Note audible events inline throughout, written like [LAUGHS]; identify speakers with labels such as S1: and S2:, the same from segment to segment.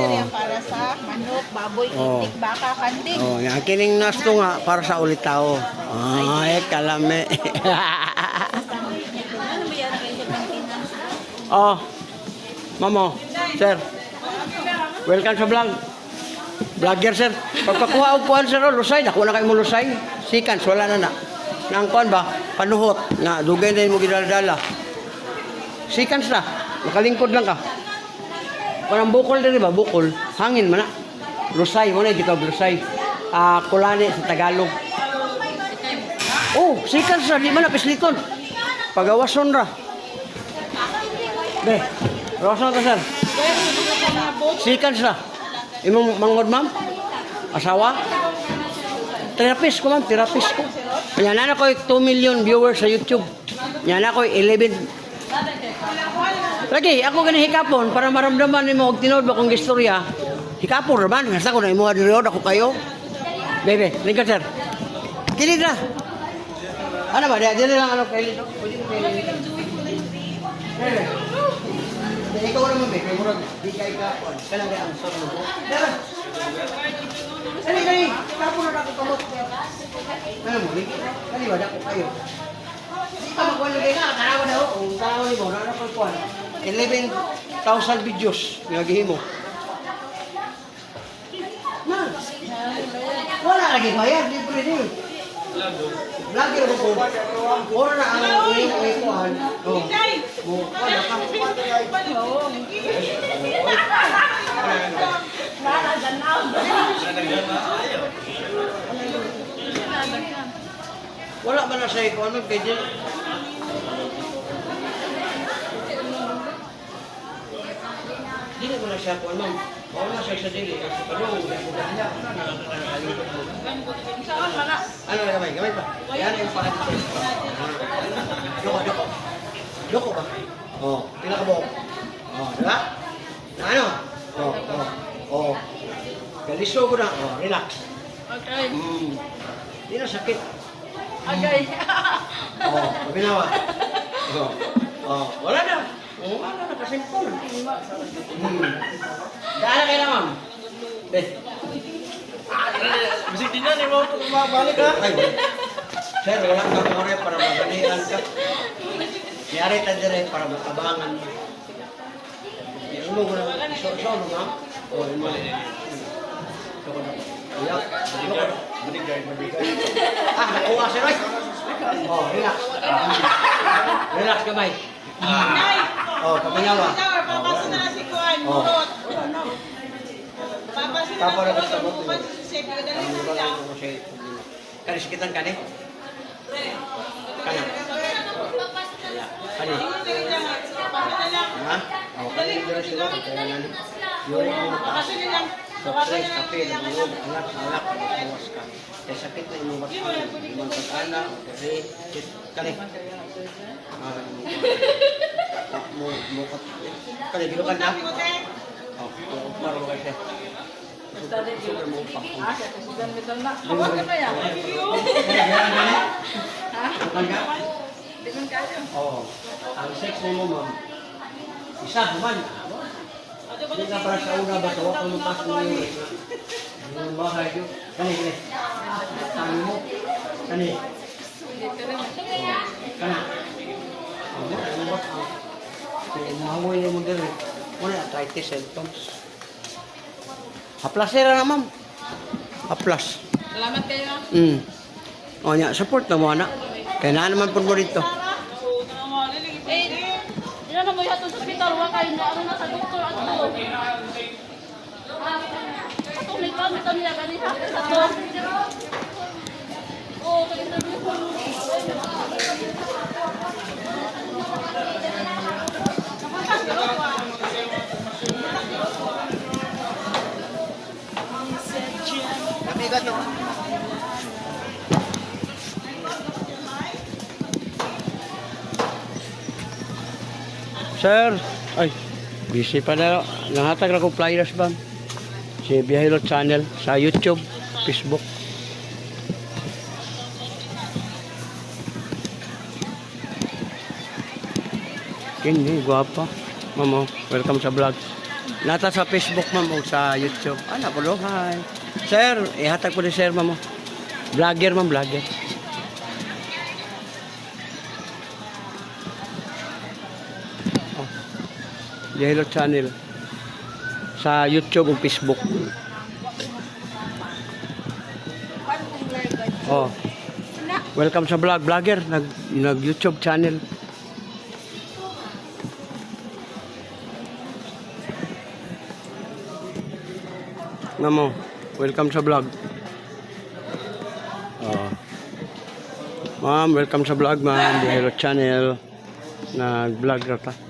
S1: diri para sa manok, baboy,
S2: Oh.
S1: itik, baka, kandig.
S2: Oh, nga kining nasto nga para sa ulit tao. Ay, kalame.
S1: Ano
S2: oh. Mamo, sir. Welcome sa vlog. Vlogger, sir. Pagpakuha og kuan, sir, oh, lusay. Nakuha na kayo mo lusay. Sikans, wala na na. Nang kuan ba? Panuhot. Nga, dugay na mo gidala-dala. Sikans na. Makalingkod lang ka. Parang bukol din ba? Bukol. Hangin man na. Lusay. Mo na gitawag lusay. Ah, kulani sa Tagalog. Oh, sikans na. Di man na pislikon. Pagawason ra. Be, rawason ka, sir. Sikans na. Imong mangod, ma'am? Asawa? Therapist ko, ma'am. Therapist ko. Yan na ko 2 million viewers sa YouTube. Yan na ko 11. Lagi, ako gani hikapon para maramdaman nimo og tinuod ba kong istorya. Hikapon raman, nasa ko na imo adriod ako kayo. Bebe, lingkod sir. Kilid na. Ano ba? Di di lang ano kay dito. Mo kay Bebe. Ikaw naman be, kay murag di kay kapon. Kana ga ang sor mo. Dara. Dali dali, kapon na ako kamot. Ano mo? Dali ba dako kayo? Di ka magkuhan lagi ka, karawa na ako. Kung karawa ni mo, na ako kuhan. 11,000 videos. Ma, wala lagi bayad, libre din. Vlogger ko po. Ora na ang uling ay kuhan. Oh. Mo, wala ka. Wala ba na sa ikaw? Ano kay Dili mo na siya ko, ma'am. Wala na siya sa dili. Mga niya. Nakakalimot mo. Ano na gamay? Gamay pa. Yan yung pakit ko. Loko, loko. Loko ba? Oh, pinakabuok. Oo, oh, di ba? Ano? Oh. Oh, oh. Galiso ko na. Oh, relax.
S1: Okay.
S2: Mm. Di na sakit.
S1: Okay.
S2: Oo, oh, mabinawa. Oo. Oh, wala na. Oo, wala na. Kasimpol. Hmm. Daan kayo na, ma'am. Be.
S3: Bisig din na, di mo mabalik ha?
S2: Ay, sir, wala ka kore para magalian ka. Yari ta dire para matabangan. Yung mo na so so no ma'am. O mo. So ko na. Uyak.
S3: Maligay, maligay.
S2: Ah, nakuha sir ay. Oh, relax. Relax kamay.
S1: Nay!
S2: Oh, kapanyawa.
S1: Papasa na si Kuan,
S2: Oh.
S1: Papasa na
S2: Tapos na
S1: sa bukas sa Sep. Dali
S2: Ang
S1: na siya.
S2: Kanis kitan kani. Kana. Kani. Ha? Oh, kani dira sila yung
S1: Papasa na lang.
S2: Surprise, kape, nabulog, anak, anak, bawas ka. Kaya sakit na inuwas ka. Ibang pag-ana, kasi, kani. Ah, [LAUGHS] mo, mo, kani, gilukan na.
S1: Sabi ko, te.
S2: Oh, oh, maro ka siya. Super mo pa.
S1: Ka ba yan? Ha?
S2: Gilukan ka?
S1: Di man kayo.
S2: Oo. Ang sex mo mo, ma'am. Isa, human. Hindi ka para sa una ba, tawa ko lupas mo yun. Ang bahay yun. Kani, kani. Kani mo. Kani. Kana. Ano, ano ba? Kung mahamoy niya mo dito, muna arthritis symptoms. Haplas na na, ma'am. Haplas.
S1: Salamat kayo.
S2: Mm. O niya, support na mo, anak. Kaya na naman po mo dito.
S4: Eh, di na mo yato sa ospital, wa kayo na ano na sa doktor may to. Oh, kaya sabi ko.
S2: Nabigat Sir, ay, busy pa na. Nangatag na ko flyers ba? Si Bihaylo Channel sa YouTube, Facebook. Kini, guwapa. Mamo, welcome sa vlog. Nata sa Facebook, ma'am, sa YouTube. Ano po, hi. Sir, ihatag po ni sir, ma'am. oh. Vlogger, ma'am, vlogger. Yellow channel. Sa YouTube o Facebook. Oh. Welcome sa vlog, vlogger. Nag, nag YouTube channel. Nga mo, welcome sa vlog. Oh. Ma'am, welcome sa vlog, ma'am. Hello Channel. Nag-vlog na ta.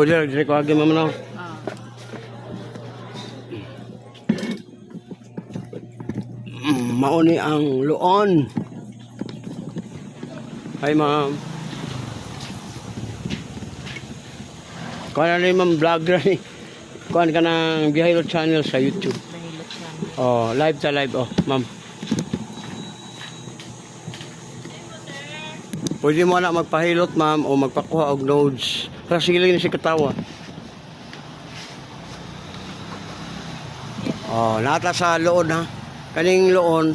S2: Lang, dire ko agi, ma'am, no? Mm, mauni ang luon. Hi, ma'am. Kuha na rin, ma'am, vlogger ni. Kuha ka ng Bihaylo channel sa YouTube. Oh, live ta live. Oh, ma'am. Pwede mo na magpahilot, ma'am, o magpakuha og nodes. Ni si katawa. Oh, nata sa loon ha. Kaning loon,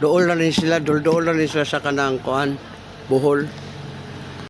S2: dool na rin sila, dool dool na rin sila sa kanang kuan, buhol.